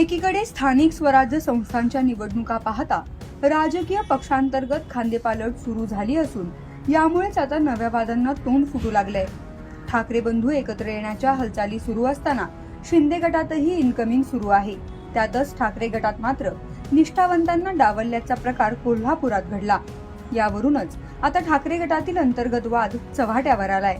एकीकडे स्थानिक स्वराज्य संस्थांच्या निवडणुका पाहता राजकीय पक्षांतर्गत खांदेपालट सुरू झाली असून यामुळेच आता नव्या वादांना तोंड फुटू लागलंय. ठाकरे बंधू एकत्र येण्याच्या हालचाली सुरू असताना शिंदे गटातही इनकमिंग सुरू आहे. त्यातच ठाकरे गटात मात्र निष्ठावंतांना डावलल्याचा प्रकार कोल्हापुरात घडला. यावरूनच आता ठाकरे गटातील अंतर्गत वाद चव्हाट्यावर आलाय.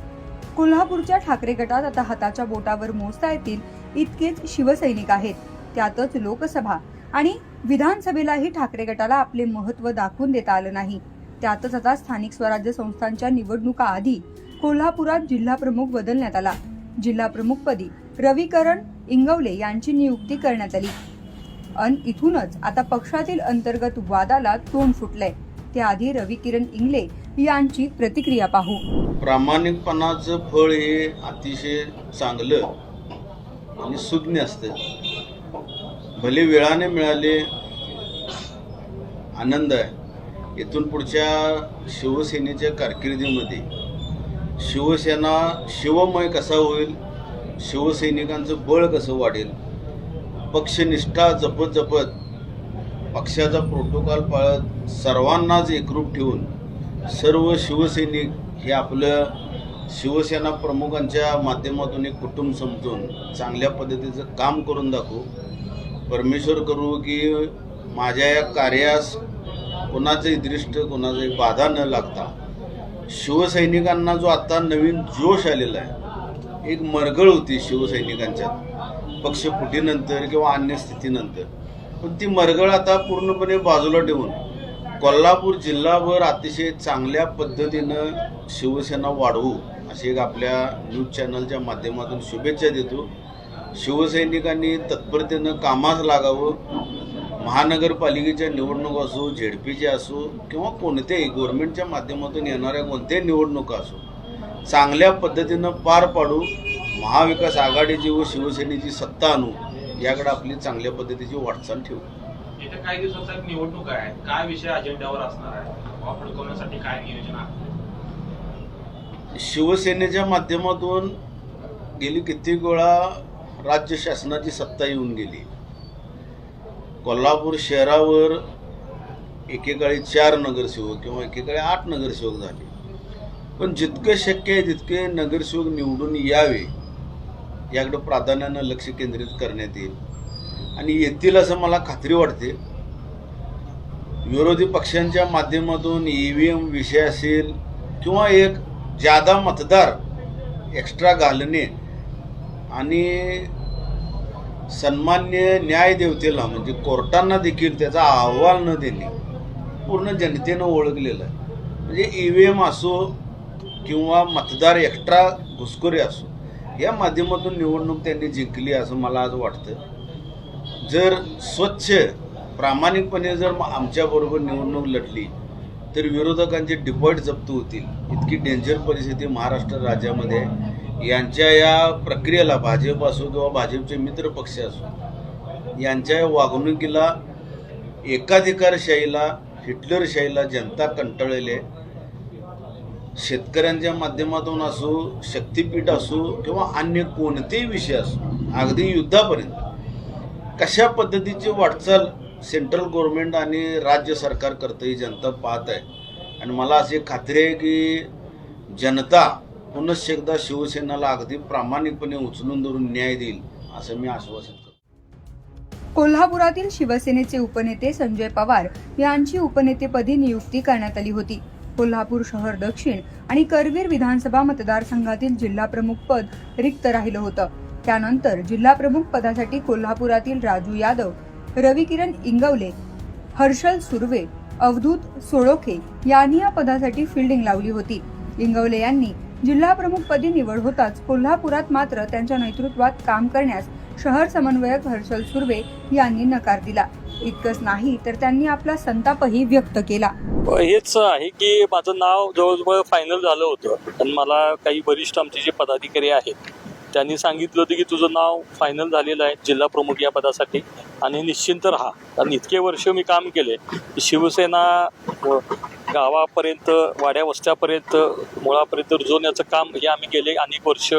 कोल्हापूरच्या ठाकरे गटात आता हाताच्या बोटावर मोजता येतील इतकेच शिवसैनिक आहेत. त्यातच लोकसभा आणि विधानसभेलाही ठाकरे गटाला आपले महत्त्व दाखवून देता आलं नाही. त्यातच आता स्थानिक स्वराज्य संस्थांच्या निवडणुका आधी कोल्हापुरात जिल्हा प्रमुख बदलण्यात आला. जिल्हा प्रमुखपदी रविकरण इंगवले यांची नियुक्ती करण्यात आली. अन इथूनच आता पक्षातील अंतर्गत वादाला तोंड फुटलंय. त्याआधी रविकिरण इंगले यांची प्रतिक्रिया पाहू. प्रामाणिकपणाचं फळ हे अतिशय चांगलं आणि सुज्ञ असतं. भले वेळाने मिळाले आनंद आहे. इथून पुढच्या शिवसेनेच्या कारकिर्दीमध्ये शिवसेना शिवमय कसा होईल शिवसैनिकांचं बळ कसं वाढेल पक्षनिष्ठा जपत जपत पक्षाचा प्रोटोकॉल पाळत सर्वांनाच एकरूप ठेवून सर्व शिवसैनिक हे आपलं शिवसेना प्रमुखांच्या माध्यमातून एक कुटुंब समजून चांगल्या पद्धतीचं काम करून दाखवू. परमेश्वर करू की माझ्या या कार्यास कोणाचंही दृष्ट कोणाचंही बाधा न लागता शिवसैनिकांना जो आता नवीन जोश आलेला आहे एक मरगळ होती शिवसैनिकांच्यात पक्ष फुटीनंतर किंवा अन्य स्थितीनंतर. पण ती मरगळ आता पूर्णपणे बाजूला ठेवून कोल्हापूर जिल्हाभर अतिशय चांगल्या पद्धतीनं शिवसेना वाढवू अशी एक आपल्या न्यूज चॅनलच्या माध्यमातून शुभेच्छा देतो. शिवसैनिकांनी तत्परतेनं कामास लागावं. महानगरपालिकेच्या निवडणूक असो झेडपीचे असो किंवा कोणत्याही गव्हर्नमेंटच्या माध्यमातून येणाऱ्या कोणत्याही निवडणुका असो चांगल्या पद्धतीनं पार पाडू महाविकास आघाडीची व शिवसेनेची सत्ता आणू याकडे आपली चांगल्या पद्धतीची वाटचाल ठेवू. येत्या काही निवडणूक आहे. काय विषय अजेंड्यावर असणार आहे? काय नियोजन आहे? शिवसेनेच्या माध्यमातून गेली कित्येक वेळा राज्य शासनाची सत्ता येऊन गेली. कोल्हापूर शहरावर एकेकाळी चार नगरसेवक किंवा एकेकाळी आठ नगरसेवक झाले. पण जितकं शक्य आहे तितके नगरसेवक निवडून यावे याकडे प्राधान्यानं लक्ष केंद्रित करण्यात येईल. आणि येतील असं मला खात्री वाटते. विरोधी पक्षांच्या माध्यमातून ई व्ही एम विषय असेल किंवा एक जादा मतदार एक्स्ट्रा घालणे आणि सन्मान्य न्यायदेवतेला म्हणजे कोर्टांना देखील त्याचा अहवाल न देणे पूर्ण जनतेनं ओळखलेलं आहे. म्हणजे ई व्ही एम असो किंवा मतदार एक्स्ट्रा घुसखोरी असो या माध्यमातून निवडणूक त्यांनी जिंकली असं मला आज वाटतं. जर स्वच्छ प्रामाणिकपणे जर आमच्याबरोबर निवडणूक लढली तर विरोधकांचे डिपॉट जप्त होतील. इतकी डेंजर परिस्थिती महाराष्ट्र राज्यामध्ये आहे. यांच्या या प्रक्रियेला भाजप असो किंवा भाजपचे मित्र पक्ष असो यांच्या या वागणुकीला एकाधिकारशाहीला हिटलरशाहीला जनता कंटाळलेली आहे. शेतकऱ्यांच्या माध्यमातून असो शक्तीपीठ असो किंवा अन्य कोणतेही विषय असो अगदी युद्धापर्यंत कशा पद्धतीची वाटचाल सेंट्रल गव्हर्नमेंट आणि राज्य सरकार करतं ही जनता पाहत आहे. आणि मला अशी खात्री आहे की जनता पुनश्च एकदा शिवसेनेला अगदी प्रामाणिकपणे उचलून धरून न्याय देईल असं मी आश्वासन करतो. कोल्हापुरातील शिवसेनेचे उपनेते संजय पवार यांची उपनेतेपदी नियुक्ती करण्यात आली होती. कोल्हापूर शहर दक्षिण आणि करवीर विधानसभा मतदारसंघातील जिल्हाप्रमुख पद रिक्त राहिलं होतं. त्यानंतर जिल्हा प्रमुख पदासाठी कोल्हापुरातील राजू यादव रविकिरण इंगवले हर्षल सुर्वे अवधूत सोळोखे यांनी या पदासाठी फिल्डिंग लावली होती. इंगवले यांनी जिल्हा प्रमुखपदी निवड होताच कोल्हापुरात मात्र त्यांच्या नेतृत्वात काम करण्यास शहर समन्वयक हर्षल सुर्वे यांनी नकार दिला. इतकंच नाही तर त्यांनी आपला संतापही व्यक्त केला. हेच आहे की माझं नाव जवळजवळ फायनल झालं होतं. पण मला काही वरिष्ठ आमचे जे पदाधिकारी आहेत त्यांनी सांगितलं होतं की तुझं नाव फायनल झालेलं आहे जिल्हा प्रमुख या पदासाठी आणि निश्चिंत राहा. कारण इतके वर्ष मी काम केले की शिवसेना गावापर्यंत वाड्या वस्त्यापर्यंत मुळापर्यंत रुजवण्याचं काम हे आम्ही गेले अनेक वर्ष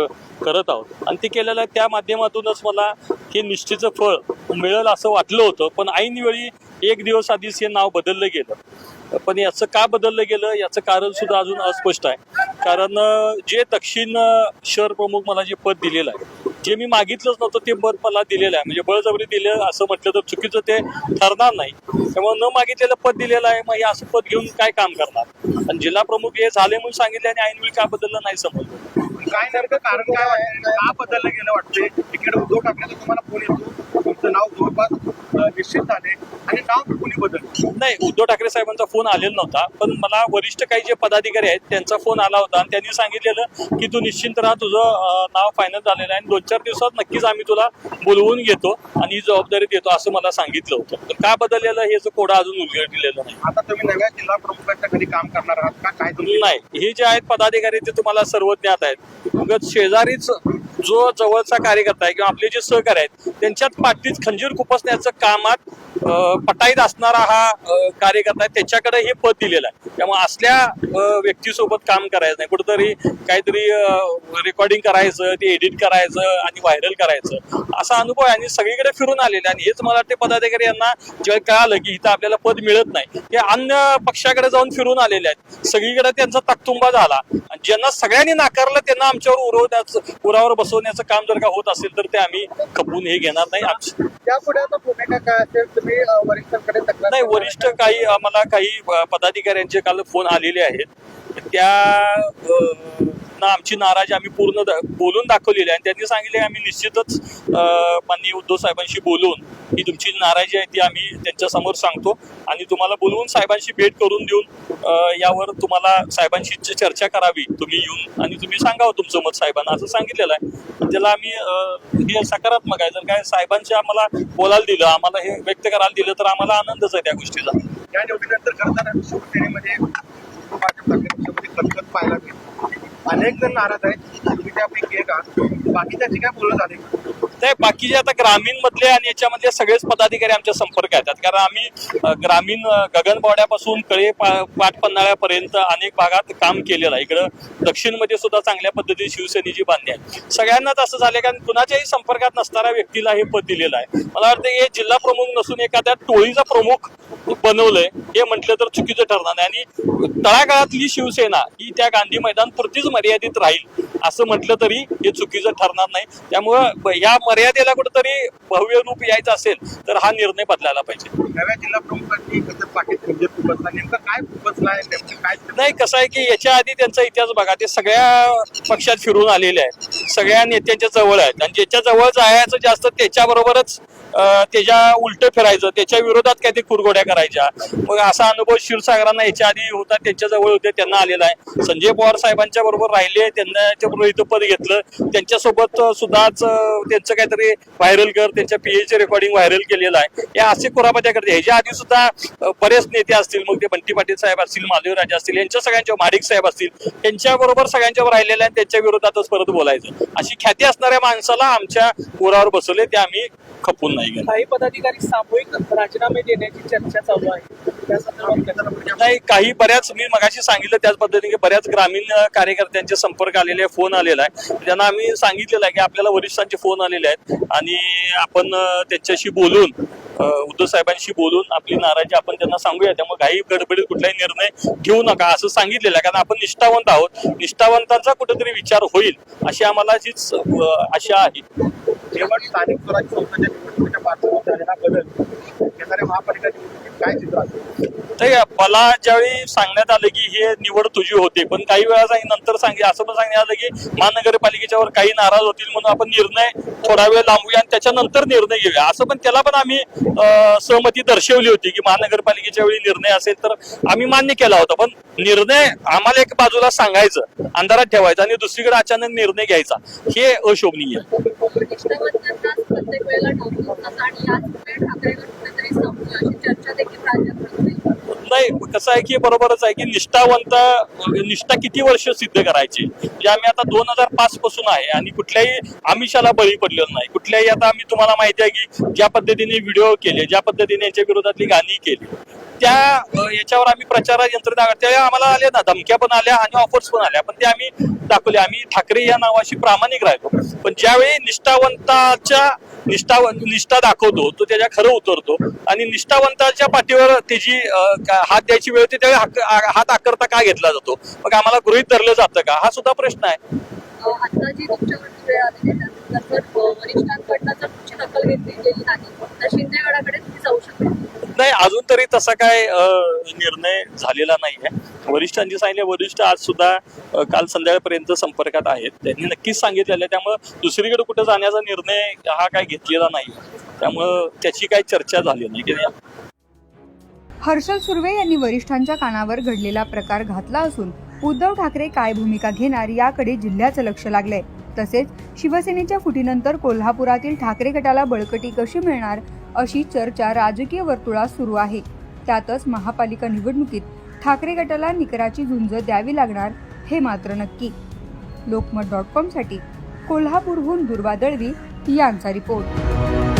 करत आहोत. आणि ते केलेलं आहे त्या माध्यमातूनच मला हे निष्ठेचं फळ मिळेल असं वाटलं होतं पण ऐनवेळी एक दिवस आधीच हे नाव बदललं गेलं. पण याचं का बदललं गेलं? याचं कारण सुद्धा अजून अस्पष्ट आहे. कारण जे दक्षिण शहर प्रमुख मला जे पद दिलेलं आहे जे मी मागितलंच नव्हतं ते पद मला दिलेलं आहे. म्हणजे बळजबरी दिलं असं म्हटलं तर चुकीचं ते ठरणार नाही. त्यामुळे न मागितलेलं पद दिलेलं आहे मग हे असं पद घेऊन काय काम करणार? आणि जिल्हा प्रमुख हे झाले म्हणून सांगितले आणि ऐनवेळी का बदललं नाही समजलं. काय नेमकं कारण काय वाटतं का बदललं गेलं वाटते तिकीट उद्धव ठाकरेचा तुम्हाला फोन येतो. नाव जवळपास निश्चित झाले आणि नाव कोणी बदललं? नाही उद्धव ठाकरे साहेबांचा फोन आलेला नव्हता पण मला वरिष्ठ काही जे पदाधिकारी आहेत त्यांचा फोन आला होता आणि त्यांनी सांगितलेलं की तू निश्चिंत राहा तुझं नाव फायनल झालेलं आहे आणि दोन चार दिवसात नक्कीच आम्ही तुला बोलवून घेतो आणि ही जबाबदारी देतो असं मला सांगितलं होतं. तर का बदललेलं हे कोडा अजून उलगडलेलं नाही. आता तुम्ही नव्या जिल्हा प्रमुखाच्या घरी काम करणार आहात का? काय नाही हे जे आहेत पदाधिकारी ते तुम्हाला सर्व ज्ञात आहेत शेजारीच जो जवळचा कार्यकर्ता आहे किंवा आपले जे सहकारी आहेत त्यांच्यात पाठीत खंजीर खुपसण्याचं कामात पटाईत असणारा हा कार्यकर्ता आहे त्याच्याकडे हे पद दिलेलं आहे. त्यामुळे असल्या व्यक्तीसोबत काम करायचं नाही. कुठेतरी काहीतरी रेकॉर्डिंग करायचं ते एडिट करायचं आणि व्हायरल करायचं. असा अनुभव आहे आणि सगळीकडे फिरून आलेला आणि हेच मला वाटते पदाधिकारी यांना जेव्हा कळालं की इथं आपल्याला पद मिळत नाही ते अन्य पक्षाकडे जाऊन फिरून आलेले आहेत. सगळीकडे त्यांचा तकतुंबा झाला. आणि ज्यांना सगळ्यांनी नाकारलं त्यांना आमच्यावर उरवण्याचं उरावर बसवण्याचं काम जर का होत असेल तर ते आम्ही खपवून हे घेणार नाही. नाही वरिष्ठ काही आम्हाला काही पदाधिकाऱ्यांचे काल फोन आलेले आहेत. त्या त्यांना ना आमची नाराजी आम्ही पूर्ण दा- बोलून दाखवलेली आहे. आणि त्यांनी सांगितले आम्ही निश्चितच माननीय उद्धव साहेबांशी बोलून ही तुमची नाराजी आहे ती आम्ही त्यांच्यासमोर सांगतो. आणि तुम्हाला बोलवून साहेबांशी भेट करून देऊन यावर तुम्हाला साहेबांशी चर्चा करावी तुम्ही येऊन आणि तुम्ही सांगावं तुमचं मत साहेबांना असं सांगितलेलं आहे. पण त्याला आम्ही हे सकारात्मक आहे. जर काय साहेबांशी आम्हाला बोलायला दिलं आम्हाला हे व्यक्त करायला दिलं तर आम्हाला आनंदच आहे त्या गोष्टीचा. या निवडीनंतर करताना शिवसेनेमध्ये भाजप ठाकरे पाहायला मिळतो अनेक जण नाराज आहेत. तुम्ही त्यापैकी एक आहात. बाकीच्याची काय बोलणं झाले नाही बाकीचे आता ग्रामीण मधले आणि याच्यामधले सगळेच पदाधिकारी आमच्या संपर्क येतात. कारण आम्ही ग्रामीण गगनबावड्यापासून कळे पाटपन्हाळ्यापर्यंत अनेक भागात काम केलेलं आहे. इकडं दक्षिणमध्ये सुद्धा चांगल्या पद्धतीने शिवसेनेची बांधणी आहे. सगळ्यांनाच असं झालं कारण कुणाच्याही संपर्कात नसणाऱ्या व्यक्तीला हे पद दिलेलं आहे. मला वाटतं हे जिल्हा प्रमुख नसून एखाद्या टोळीचा प्रमुख बनवलंय हे म्हटलं तर चुकीचं ठरणार नाही. आणि तळागाळातली शिवसेना ही त्या गांधी मैदान पुरतीच मर्यादित राहील. असं म्हटलं तरी हे चुकीचं ठरणार नाही. त्यामुळं या मर्यादेला कुठंतरी भव्य रूप यायचं असेल तर हा निर्णय बदलायला पाहिजे. नव्या जिल्हा प्रमुखांनी म्हणजे नाही कसं आहे की याच्या आधी त्यांचा इतिहास बघा. ते सगळ्या पक्षात फिरून आलेले आहेत. सगळ्या नेत्यांच्या जवळ आहेत. आणि ज्याच्या जवळ जायचं जास्त त्याच्याबरोबरच त्याच्या उलट फिरायचं त्याच्या विरोधात काहीतरी कुरघोड्या करायच्या. मग असा अनुभव क्षीरसागरांना याच्या आधी होता त्यांच्या जवळ होते त्यांना आलेला आहे. संजय पवार साहेबांच्या बरोबर राहिले त्यांना त्याबरोबर इथं पद घेतलं. त्यांच्यासोबत सुद्धाच त्यांचं काहीतरी व्हायरल कर त्यांच्या पीएच रेकॉर्डिंग व्हायरल केलेलं आहे. या असे कुरापत्या करते ह्याच्या आधी सुद्धा बरेच नेते असतील मग ते बंटी पाटील साहेब असतील माधवराजे असतील यांच्या सगळ्यांच्या माडिक साहेब असतील त्यांच्या बरोबर सगळ्यांच्यावर राहिलेल्या आणि त्यांच्या विरोधातच परत बोलायचं. अशी ख्याती असणाऱ्या माणसाला आमच्या कोरावर बसवले ते आम्ही खपून नाही काही पदाधिकारी सामूहिक राजीनामे देण्याची चर्चा चालू आहे. त्या संदर्भात नाही काही बऱ्याच मी मगाशी सांगितलं त्याच पद्धतीने की बऱ्याच ग्रामीण कार्यकर्त्यांचे संपर्क आलेले आहे, फोन आलेला आहे. त्यांना आम्ही सांगितलेलं आहे की आपल्याला वरिष्ठांचे फोन आलेले आहेत आणि आपण त्यांच्याशी बोलून उद्धव साहेबांशी बोलून आपली नाराजी आपण त्यांना सांगूया. त्यामुळे काही गडबडीत कुठलाही निर्णय घेऊ नका असं सांगितलेलं आहे. कारण आपण निष्ठावंत आहोत. निष्ठावंतांचा कुठेतरी विचार होईल अशी आम्हाला अ, आशा आहे. स्थानिक स्वराज्य संस्थांच्या निवडणुकीच्या पार्श्वभूमीवर झालेला बदल. येणाऱ्या महापालिका काय चित्र मला ज्यावेळी सांगण्यात आलं की हे निवड तुझी होते पण काही वेळा सांग- नंतर सांगितलं असं पण सांगण्यात आलं की महानगरपालिकेच्यावर काही नाराज होतील म्हणून आपण निर्णय थोडा वेळ लांबूया आणि त्याच्यानंतर निर्णय घेऊया. असं पण त्याला पण आम्ही सहमती दर्शवली होती की महानगरपालिकेच्या वेळी निर्णय असेल तर आम्ही मान्य केला होता पण निर्णय आम्हाला एक बाजूला सांगायचं अंधारात ठेवायचं आणि दुसरीकडे अचानक निर्णय घ्यायचा हे अशोभनीय नाही कसं आहे की बरोबरच आहे की निष्ठावंत निष्ठा किती वर्ष सिद्ध करायची? म्हणजे आम्ही आता दोन हजार पाच पासून आहे आणि कुठल्याही आमिषाला बळी पडलेलो नाही. कुठल्याही आता आम्ही तुम्हाला माहिती आहे की ज्या पद्धतीने व्हिडिओ केले ज्या पद्धतीने यांच्या विरोधातली गाणी केली त्या याच्यावर आम्ही प्रचार यंत्रणा त्या आम्हाला आल्या ना धमक्या पण आल्या आणि ऑफर्स पण आल्या. पण ते आम्ही दाखवले. आम्ही ठाकरे या नावाशी प्रामाणिक राहिलो. पण ज्यावेळी निष्ठावंताच्या निष्ठा निष्ठा दाखवतो तो त्याच्या खरं उतरतो. आणि निष्ठावंताच्या पाठीवर त्याची हात द्यायची वेळ होती त्यावेळी हात आकरता का घेतला जातो? मग आम्हाला गृहित धरलं जातं का? हा सुद्धा प्रश्न आहे. वरिष्ठांकडनं जर तुमची दखल घेतली गेली नाही तर शिंदे गडाकडे तुम्ही जाऊ शकता नाही अजून तरी तसा काय निर्णय झालेला नाहीये. वरिष्ठांची सांगितले वरिष्ठ आज सुद्धा काल संध्याकाळपर्यंत संपर्कात आहेत. त्यांनी नक्कीच सांगितलेलं आहे. दुसरीकडे कुठे जाण्याचा निर्णय हा काय घेतलेला नाही त्यामुळं त्याची काही चर्चा झाली नाही? हर्षल सुर्वे यांनी वरिष्ठांच्या कानावर घडलेला प्रकार घातला असून उद्धव ठाकरे काय भूमिका घेणार याकडे जिल्ह्याचं लक्ष लागलंय. तसेच शिवसेनेच्या फुटीनंतर कोल्हापुरातील ठाकरे गटाला बळकटी कशी मिळणार अशी चर्चा राजकीय वर्तुळात सुरू आहे. त्यातच महापालिका निवडणुकीत ठाकरे गटाला निकराची झुंज द्यावी लागणार हे मात्र नक्की. लोकमत डॉट कॉमसाठी कोल्हापूरहून दुर्वा दळवी यांचा रिपोर्ट.